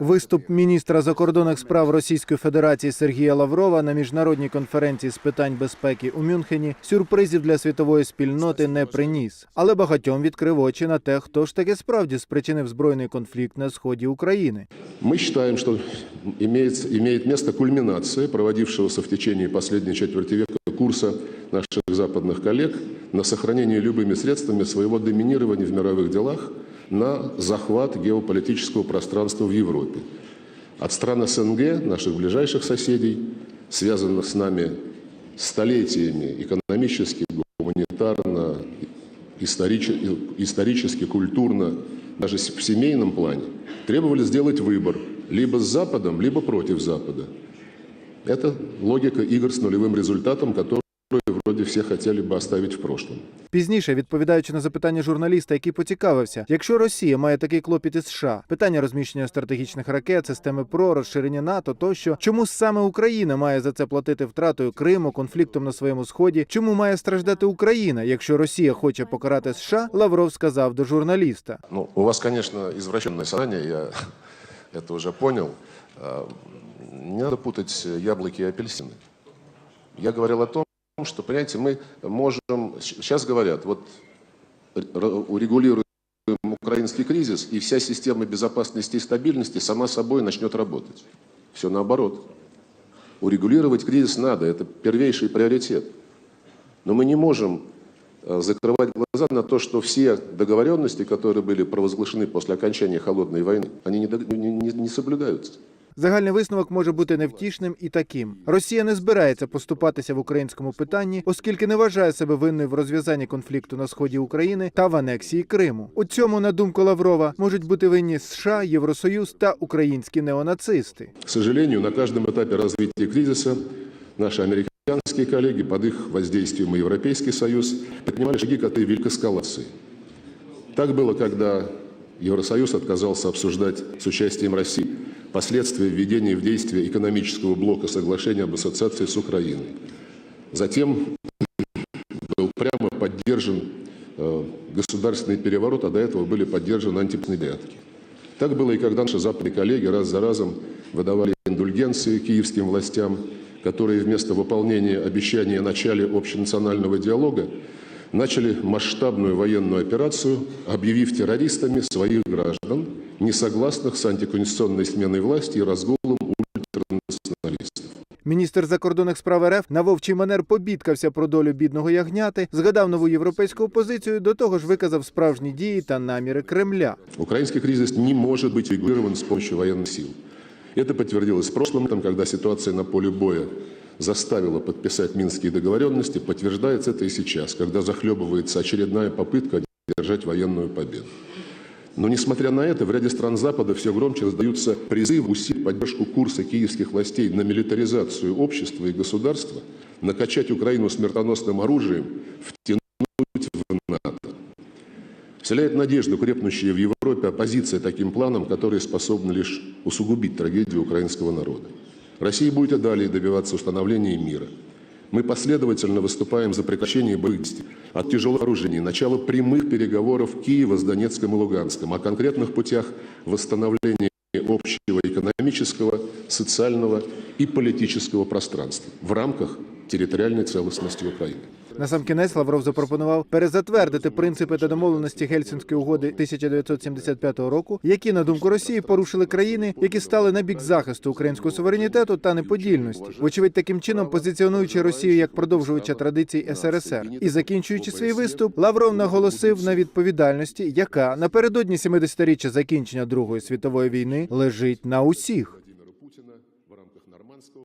Виступ міністра закордонних справ Російської Федерації Сергія Лаврова на міжнародній конференції з питань безпеки у Мюнхені сюрпризів для світової спільноти не приніс, але багатьом відкрив очі на те, хто ж таки справді спричинив збройний конфлікт на сході України. Мы считаем, что имеет, имеет место кульминация проводившегося в течение последней четверти века курса наших западных коллег на сохранение любыми средствами своего доминирования в мировых делах На захват геополитического пространства в Европе. От стран СНГ, наших ближайших соседей, связанных с нами столетиями экономически, гуманитарно, исторически, исторически, культурно, даже в семейном плане, требовали сделать выбор либо с Западом, либо против Запада. Это логика игр с нулевым результатом, которую вроде все хотели бы оставить в прошлом. Пізніше, відповідаючи на запитання журналіста, який поцікавився, якщо Росія має такий клопіт із США, питання розміщення стратегічних ракет, системи ПРО, розширення НАТО, тощо чому саме Україна має за це платити втратою Криму, конфліктом на своєму сході? Чому має страждати Україна, якщо Росія хоче покарати США? Лавров сказав до журналіста. Ну, у вас, конечно, извращенное сознание, я это уже понял. А, Не надо путать яблоки и апельсины. Я говорил о том, что, понимаете, мы можем... Сейчас говорят, вот урегулируем украинский кризис, и вся система безопасности и стабильности сама собой начнет работать. Все наоборот. Урегулировать кризис надо, это первейший приоритет. Но мы не можем э, закрывать глаза на то, что все договоренности, которые были провозглашены после окончания холодной войны, они не- не- не соблюдаются. Загальний висновок може бути невтішним і таким: Росія не збирається поступатися в українському питанні, оскільки не вважає себе винною в розв'язанні конфлікту на сході України та в анексії Криму. У цьому, на думку Лаврова, можуть бути винні США, Євросоюз та українські неонацисти. К сожалению, на каждом этапе развития кризиса наши американские коллеги под их воздействием и Европейский Союз предпринимали шаги к этой великой эскалации. Так было, когда Евросоюз отказался обсуждать с участием России последствия введения в действие экономического блока соглашения об ассоциации с Украиной. Затем был прямо поддержан э, государственный переворот, а до этого были поддержаны антипные порядки. Так было и когда наши западные коллеги раз за разом выдавали индульгенции киевским властям, которые вместо выполнения обещания о начале общенационального диалога начали масштабную военную операцию, объявив террористами своих граждан, не согласных с антиконституционной сменой власти и разгулом ультранационалистов. Міністр закордонних справ РФ на вовчий манер побідкався про долю бідного ягняти, згадав нову європейську позицію, до того ж виказав справжні дії та наміри Кремля. Украинский кризис не может быть регулирован с помощью военных сил. Это подтвердилось в прошлом, там, когда ситуация на поле боя заставила подписать минские договоренности, подтверждается это и сейчас, когда захлебывается очередная попытка одержать военную победу. Но несмотря на это, в ряде стран Запада все громче раздаются призывы усилить поддержку курса киевских властей на милитаризацию общества и государства, накачать Украину смертоносным оружием, втянуть в НАТО. Вселяет надежду крепнущая в Европе оппозиция таким планам, которые способны лишь усугубить трагедию украинского народа. Россия будет и далее добиваться установления мира. Мы последовательно выступаем за прекращение боевых действий, от тяжелых вооружений, начало прямых переговоров Киева с Донецком и Луганском, о конкретных путях восстановления общего экономического, социального и политического пространства в рамках территориальной целостности Украины. Насамкінець Лавров запропонував перезатвердити принципи та домовленості Гельсінської угоди 1975 року, які, на думку Росії, порушили країни, які стали на бік захисту українського суверенітету та неподільності, вочевидь, таким чином позиціонуючи Росію як продовжувача традицій СРСР. І закінчуючи свій виступ, Лавров наголосив на відповідальності, яка напередодні 70-річчя закінчення Другої світової війни лежить на усіх.